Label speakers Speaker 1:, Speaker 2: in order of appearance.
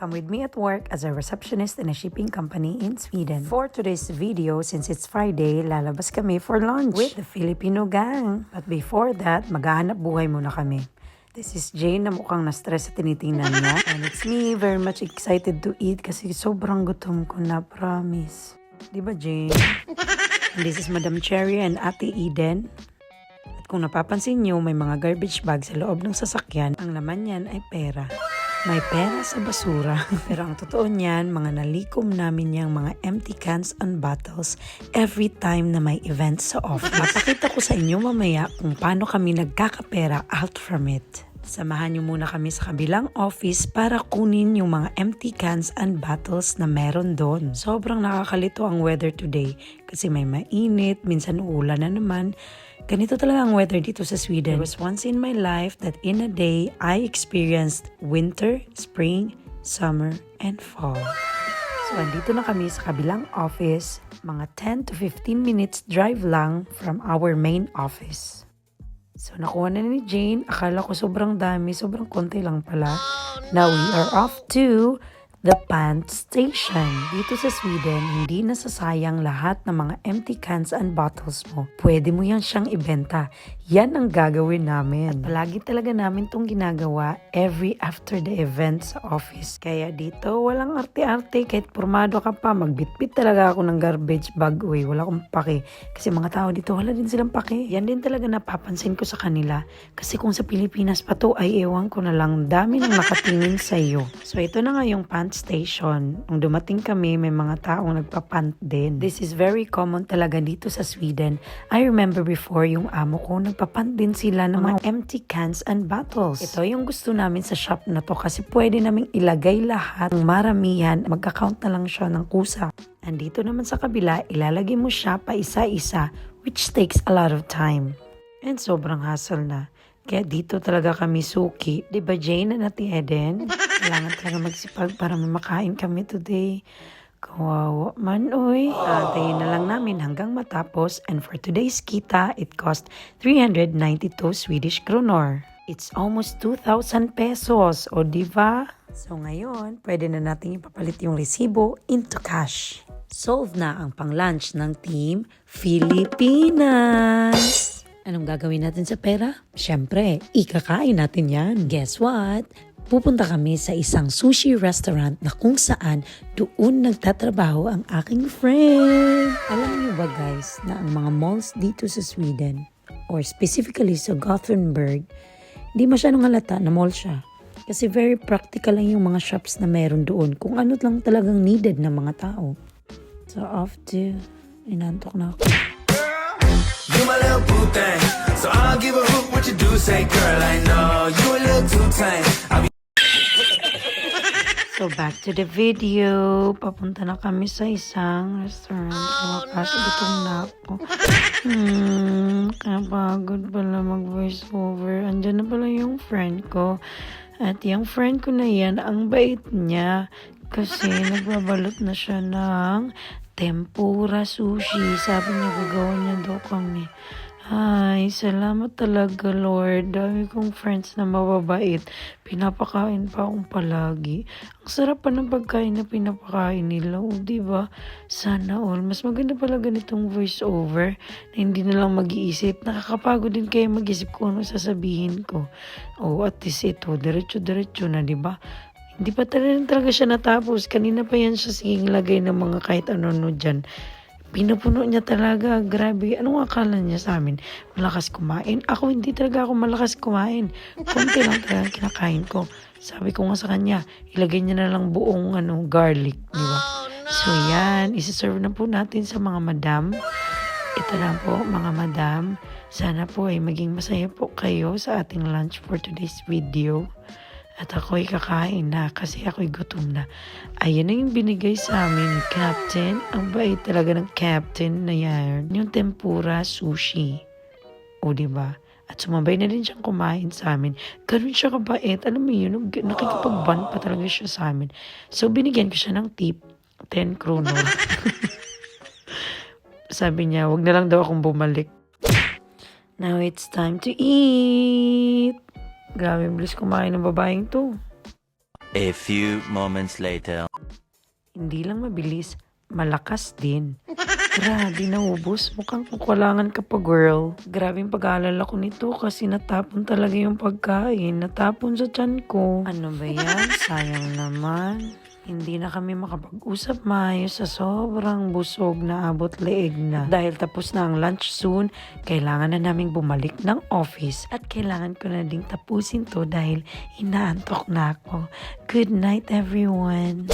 Speaker 1: Come with me at work as a receptionist in a shipping company in Sweden. For today's video, since it's Friday, lalabas kami for lunch with the Filipino gang. But before that, maghahanap buhay muna kami. This is Jane na mukhang na-stress sa tinitingnan niya. And it's me, very much excited to eat kasi sobrang gutom ko na, promise. Di ba, Jane? And this is Madam Cherry and Ate Eden. At kung napapansin nyo, may mga garbage bag sa loob ng sasakyan. Ang laman niyan ay pera. May pera sa basura. Pero ang totoo niyan, mga nalikom namin yung mga empty cans and bottles every time na may event sa office. Papakita ko sa inyo mamaya kung paano kami nagkakapera out from it. Samahan niyo muna kami sa kabilang office para kunin yung mga empty cans and bottles na meron doon. Sobrang nakakalito ang weather today kasi may mainit, minsan uulan na naman. Ganito talaga ang weather dito sa Sweden. There was once in my life that in a day, I experienced winter, spring, summer, and fall. So, andito na kami sa kabilang office. Mga 10 to 15 minutes drive lang from our main office. So, nakuha na ni Jane. Akala ko sobrang dami. Sobrang konti lang pala. Now, we are off to the pant station. Dito sa Sweden, hindi nasasayang lahat ng mga empty cans and bottles mo. Pwede mo yan siyang ibenta. Yan ang gagawin namin. At palagi talaga namin tong ginagawa every after the event sa office. Kaya dito, walang arte-arte. Kahit formado ka pa, magbitbit talaga ako ng garbage bag. Uy, wala akong pake. Kasi mga tao dito, wala din silang pake. Yan din talaga napapansin ko sa kanila. Kasi kung sa Pilipinas pa to, ay ewan ko na lang. Dami nang nakatingin sa iyo. So ito na nga yung pant station. Nung dumating kami, may mga taong nagpapant din. This is very common talaga dito sa Sweden. I remember before yung amo ko, nagpapant din sila ng mga empty cans and bottles. Ito yung gusto namin sa shop na to kasi pwede naming ilagay lahat ng maramihan. Magka-count na lang siya ng kusa. Andito naman sa kabila, ilalagay mo siya pa isa-isa which takes a lot of time. And sobrang hassle na. Kaya dito talaga kami suki. Di ba Jane and Ate Eden? Kailangan talaga magsipag para may makain kami today. Kawawa man, uy. Antayin na lang namin hanggang matapos. And for today's kita, it cost 392 Swedish kronor. It's almost 2,000 pesos. O di ba? So ngayon, pwede na natin ipapalit yung resibo into cash. Solve na ang pang-lunch ng Team Filipinas! Anong gagawin natin sa pera? Siyempre, ikakain natin yan. Guess what? Pupunta kami sa isang sushi restaurant na kung saan doon nagtatrabaho ang aking friend. Alam niyo ba guys na ang mga malls dito sa Sweden or specifically sa Gothenburg, hindi masyadong halata na mall siya. Kasi very practical lang yung mga shops na meron doon kung ano lang talagang needed ng mga tao. So off to, inantok na ako.
Speaker 2: My little boo thing. So I don't give a hoot what you do say, girl. I know you a little too tame. I be
Speaker 1: So back to the video. Papunta na kami sa isang restaurant. Oh, Wakas, gutom na ako. Hmm, kapagod pala mag-voice over. Andyan na pala yung friend ko. At yung friend ko na yan, ang bait niya. Kasi nagbabalot na siya ng tempura sushi. Sabi niya, gagawa niya daw kami. Ay, salamat talaga, Lord. Dami kong friends na mababait. Pinapakain pa akong palagi. Ang sarap pa ng pagkain na pinapakain nila. O, diba? Sana all. Mas maganda pala ganitong voice over na hindi na lang mag-iisip. Nakakapagod din kaya mag-isip kung ano sasabihin ko. O, at least ito, diretso-diretso na, diba? Hindi pa talaga, talaga siya natapos. Kanina pa yan siya siging lagay ng mga kahit ano-ano dyan. Pinupuno niya talaga. Grabe. Anong akala niya sa amin? Malakas kumain? Ako hindi talaga ako malakas kumain. Konti lang talaga kinakain ko. Sabi ko nga sa kanya, ilagay niya na lang buong ano, garlic. Di ba? So yan, isa-serve na po natin sa mga madam. Ito lang po mga madam. Sana po ay maging masaya po kayo sa ating lunch for today's video. At ako'y kakain na kasi ako'y gutom na. Ayan na yung binigay sa amin Captain. Ang bait talaga ng Captain na yan. Yung tempura sushi. O, di ba? At sumabay na din siyang kumain sa amin. Ganun siya kabait. Alam mo yun, nakikipag-bond pa talaga siya sa amin. So, binigyan ko siya ng tip. 10 krono. Sabi niya, wag na lang daw akong bumalik. Now it's time to eat. Grabe, bilis kumain ng babaeng to.
Speaker 3: A few moments later.
Speaker 1: Hindi lang mabilis, malakas din. Grabe, naubos. Mukhang kukulangan ka pa, girl. Grabe yung pag-aalala ko nito kasi natapon talaga yung pagkain. Natapon sa tiyan ko. Ano ba yan? Sayang naman. Hindi na kami makapag-usap maayos sa sobrang busog na abot leeg na. Dahil tapos na ang lunch soon, kailangan na naming bumalik ng office. At kailangan ko na ding tapusin to dahil inaantok na ako. Good night, everyone.